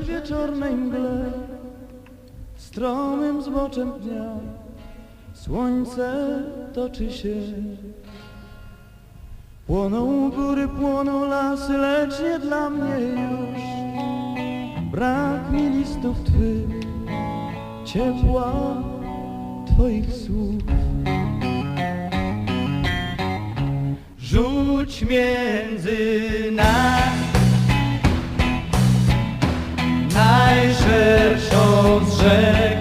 wieczornej mgle, stromym zboczem dnia, słońce toczy się. Płoną góry, płoną lasy, lecz nie dla mnie już. Brak mi listów Twych, ciepła Twoich słów. Rzuć między nas 对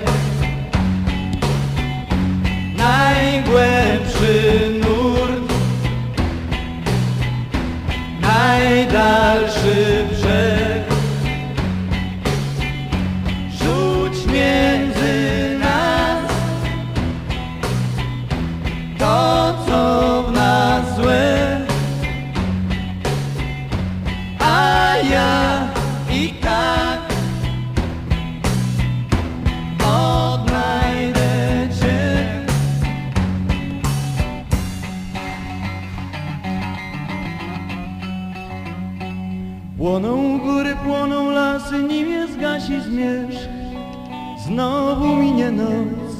Płoną góry, płoną lasy, nim je zgasi zmierzch. Znowu minie noc,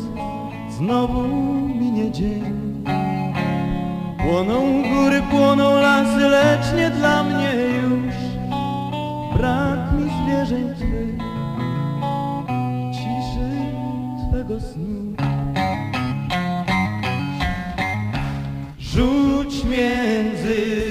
znowu minie dzień. Płoną góry, płoną lasy, lecz nie dla mnie już. Brak mi zwierzeń Twych, ciszy Twego snu. Rzuć między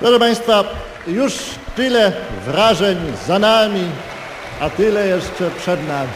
Proszę Państwa, już tyle wrażeń za nami, a tyle jeszcze przed nami.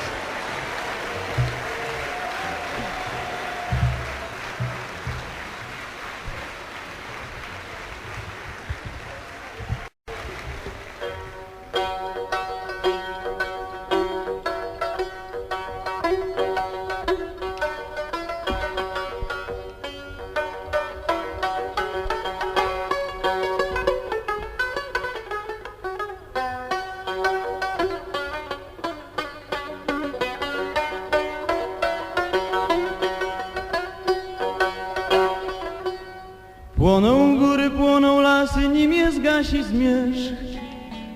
Płoną góry, płoną lasy, nim je zgasi zmierzch.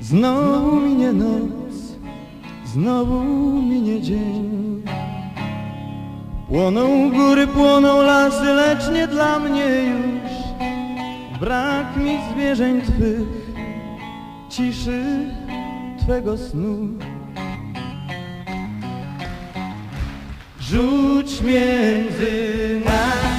Znowu minie noc, znowu minie dzień. Płoną góry, płoną lasy, lecz nie dla mnie już. Brak mi zwierzeń Twych, ciszy Twego snu. Rzuć między nas